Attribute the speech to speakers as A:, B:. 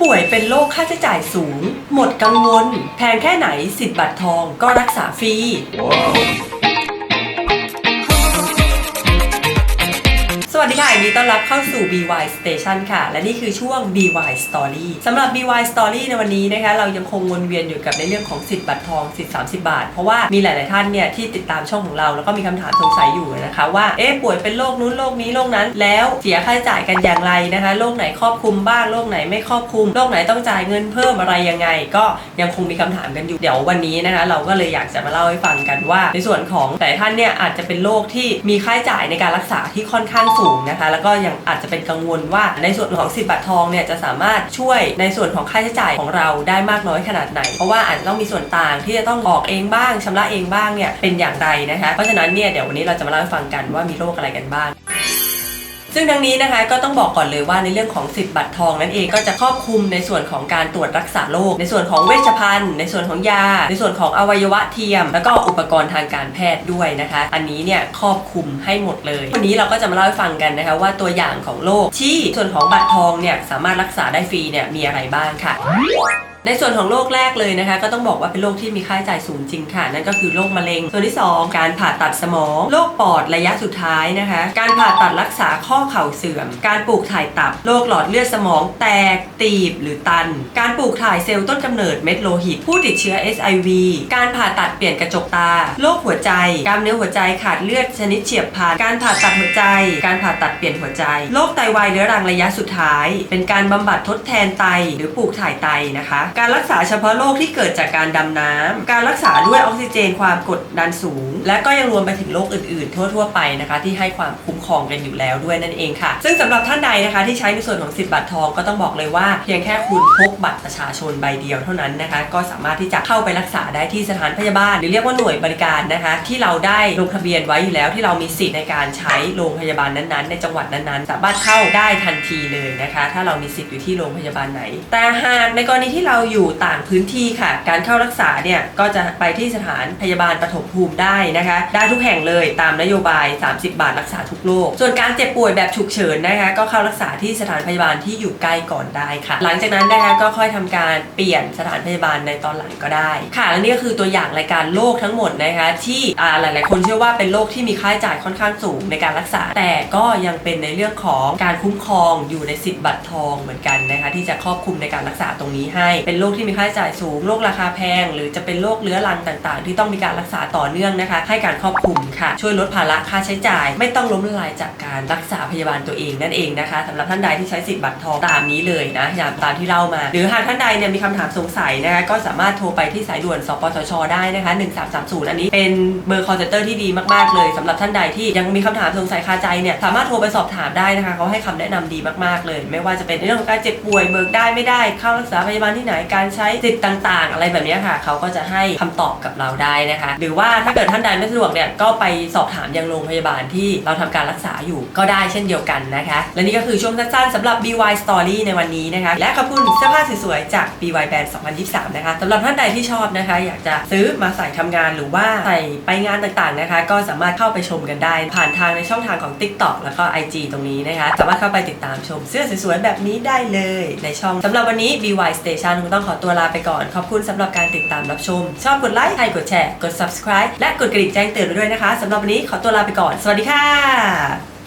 A: ป่วยเป็นโรคค่าใช้จ่ายสูง หมดกังวล แพงแค่ไหนสิทธิ์บัตรทองก็รักษาฟรี สวัสดีค่ะยิ นดีต้อนรับเข้าสู่ BY Station ค่ะ และนี่คือช่วง BY Story สำหรับ BY Story ในวันนี้นะคะเรายังคงวนเวียนอยู่กับในเรื่องของสิทธิ์บัตรทองสิทธิ์30 บาท เพราะว่ามีหลาย ๆ ท่านเนี่ยที่ติดตามช่องของเรา แล้วก็มีคำถามสงสัยอยู่นะคะว่าเอ๊ะป่วยเป็นโรคนู้นโรคนี้โรคนั้น แล้วเสียค่าใช้จ่ายกันอย่างไรนะคะโรคไหนครอบคลุมบ้างโรคไหนไม่ครอบคลุมโรคไหนต้องจ่ายเงินเพิ่มอะไรยังไง ก็ยังคงมีคำถามกันอยู่เดี๋ยววันนี้นะคะเราก็เลยอยากจะมาเล่าให้ฟังกันว่า ในส่วนของแต่ท่านเนี่ยอาจจะเป็นโรคที่มีค่าใช้จ่ายในการรักษาที่ค่อนข้างสูงนะคะแล้วก็ยังอาจจะเป็นกังวลว่าในส่วนของสิทธิบัตรทองเนี่ยจะสามารถช่วยในส่วนของค่าใช้จ่ายของเราได้มากน้อยขนาดไหน เพราะว่าอาจจะต้องมีส่วนต่างที่จะต้องออกเองบ้างชำระเองบ้างเนี่ยเป็นอย่างไรนะคะ เพราะฉะนั้นเนี่ยเดี๋ยววันนี้เราจะมาเล่าให้ฟังกันว่ามีโรคอะไรกันบ้าง ซึ่งดังนี้นะคะก็ต้องบอกก่อนเลยว่าในเรื่องของสิทธิ์บัตรทองนั่นเองก็จะครอบคลุมในส่วนของการตรวจรักษาโรคในส่วนของเวชภัณฑ์ในส่วนของยา ในส่วนของอวัยวะเทียม แล้วก็อุปกรณ์ทางการแพทย์ด้วยนะคะ อันนี้เนี่ยครอบคลุมให้หมดเลย วันนี้เราก็จะมาเล่าให้ฟังกันนะคะว่าตัวอย่างของโรคที่ส่วนของบัตรทองเนี่ยสามารถรักษาได้ฟรีเนี่ยมีอะไรบ้างค่ะ ในส่วนของโรคแรกเลยนะคะ ก็ต้องบอกว่าเป็นโรคที่มีค่าใช้จ่ายสูงจริงค่ะ นั่นก็คือโรคมะเร็ง ส่วนที่ 2 การผ่าตัดสมองโรคปอดระยะสุดท้ายนะคะ การผ่าตัดรักษาข้อเข่าเสื่อม การปลูกถ่ายตับโรคหลอดเลือดสมองแตกตีบหรือตัน การปลูกถ่ายเซลล์ต้นกำเนิดเม็ดโลหิต ผู้ติดเชื้อ SIV การผ่าตัดเปลี่ยนกระจกตาโรคหัวใจกล้ามเนื้อหัวใจขาดเลือดชนิดเฉียบพลันการผ่าตัดหัวใจ การผ่าตัดเปลี่ยนหัวใจโรคไตวายเรื้อรังระยะสุดท้าย เป็นการบำบัดทดแทนไตหรือปลูกถ่ายไตนะคะการรักษาเฉพาะโรคที่เกิดจากการดำน้ำ การรักษาด้วยออกซิเจนความกดดันสูง และก็ยังรวมไปถึงโรคอื่นๆ ทั่ว ๆ ไปนะคะ ที่ให้ความคุ้มครองกันอยู่แล้วด้วยนั่นเองค่ะ ซึ่งสำหรับท่านใดนะคะที่ใช้ในส่วนของสิทธิ์บัตรทองก็ต้องบอกเลยว่า เพียงแค่คุณพกบัตรประชาชนใบเดียวเท่านั้นนะคะ ก็สามารถที่จะเข้าไปรักษาได้ที่สถานพยาบาล หรือเรียกว่าหน่วยบริการนะคะ ที่เราได้ลงทะเบียนไว้อยู่แล้วที่เรามีสิทธิ์ในการใช้โรงพยาบาลนั้นๆ ในจังหวัดนั้นๆ สามารถเข้าได้ทันทีเลยนะคะ ถ้าเรามีสิทธิ์อยู่ที่โรงพยาบาลไหน แต่หากในกรณีที่เราราอยู่ต่างพื้นที่ค่ะ การเข้ารักษาเนี่ยก็จะไปที่สถานพยาบาลปฐมภูมิได้นะคะ ได้ทุกแห่งเลยตามนโยบาย 30 บาทรักษาทุกโรคส่วนการเจ็บป่วยแบบฉุกเฉินนะคะ ก็เข้ารักษาที่สถานพยาบาลที่อยู่ใกล้ก่อนได้ค่ะ หลังจากนั้นนะคะก็ค่อยทำการเปลี่ยนสถานพยาบาลในตอนหลังก็ได้ ค่ะและนี่ก็คือตัวอย่างรายการโรคทั้งหมดนะคะ ที่หลาย ๆ คนเชื่อว่าเป็นโรคที่มีค่าใช้จ่ายค่อนข้างสูงในการรักษา แต่ก็ยังเป็นในเรื่องของการคุ้มครองอยู่ในสิทธิ์บัตรทองเหมือนกันนะคะ ที่จะครอบคลุมในการรักษาตรงนี้ให้เป็นโรคที่มีค่าใช้จ่ายสูงโรคราคาแพง หรือจะเป็นโรคเรื้อรังต่างๆ ที่ต้องมีการรักษาต่อเนื่องนะคะ ให้การครอบคลุมค่ะ ช่วยลดภาระค่าใช้จ่าย ไม่ต้องล้มละลายจากการรักษาพยาบาลตัวเองนั่นเองนะคะสำหรับท่านใดที่ใช้สิทธิ์บัตรทองตามนี้เลยนะอย่างตามที่เล่ามา หรือหากท่านใดเนี่ยมีคำถามสงสัยนะคะก็สามารถโทรไปที่สายด่วนสปสชได้นะคะ1330 อันนี้เป็นเบอร์ call center ที่ดีมากๆเลยสำหรับท่านใดที่ยังมีคำถามสงสัยคาใจเนี่ยสามารถโทรไปสอบถามได้นะคะเขาให้คำแนะนำดีมากๆเลย ไม่ว่าจะเป็นในเรื่องของการเจ็บป่วยเบิกได้ไม่ได้เข้ารักษาพยาบาลที่ไหนการใช้สิทธิ์ต่าง ๆ อะไรแบบนี้ค่ะ เขาก็จะให้คำตอบกับเราได้นะคะ หรือว่าถ้าเกิดท่านใดไม่สะดวกเนี่ยก็ไปสอบถามยังโรงพยาบาลที่เราทำการรักษาอยู่ก็ได้เช่นเดียวกันนะคะ และนี่ก็คือช่วงสั้นๆสำหรับ BY Story ในวันนี้นะคะ และขอบคุณเสื้อผ้าสวยๆจาก BY Band 2023 นะคะสำหรับท่านใดที่ชอบนะคะ อยากจะซื้อมาใส่ทำงานหรือว่าใส่ไปงานต่างๆนะคะ ก็สามารถเข้าไปชมกันได้ ผ่านทางในช่องทางของ TikTok แล้วก็ IG ตรงนี้นะคะ สามารถเข้าไปติดตามชมเสื้อสวยๆแบบนี้ได้เลยในช่องสำหรับวันนี้ BY Station ต้องขอตัวลาไปก่อน ขอบคุณสำหรับการติดตามรับชม ชอบกดไลค์ใครกดแชร์ กด subscribe และกดกระดิ่งแจ้งเตือนด้วยนะคะสำหรับวันนี้ขอตัวลาไปก่อน สวัสดีค่ะ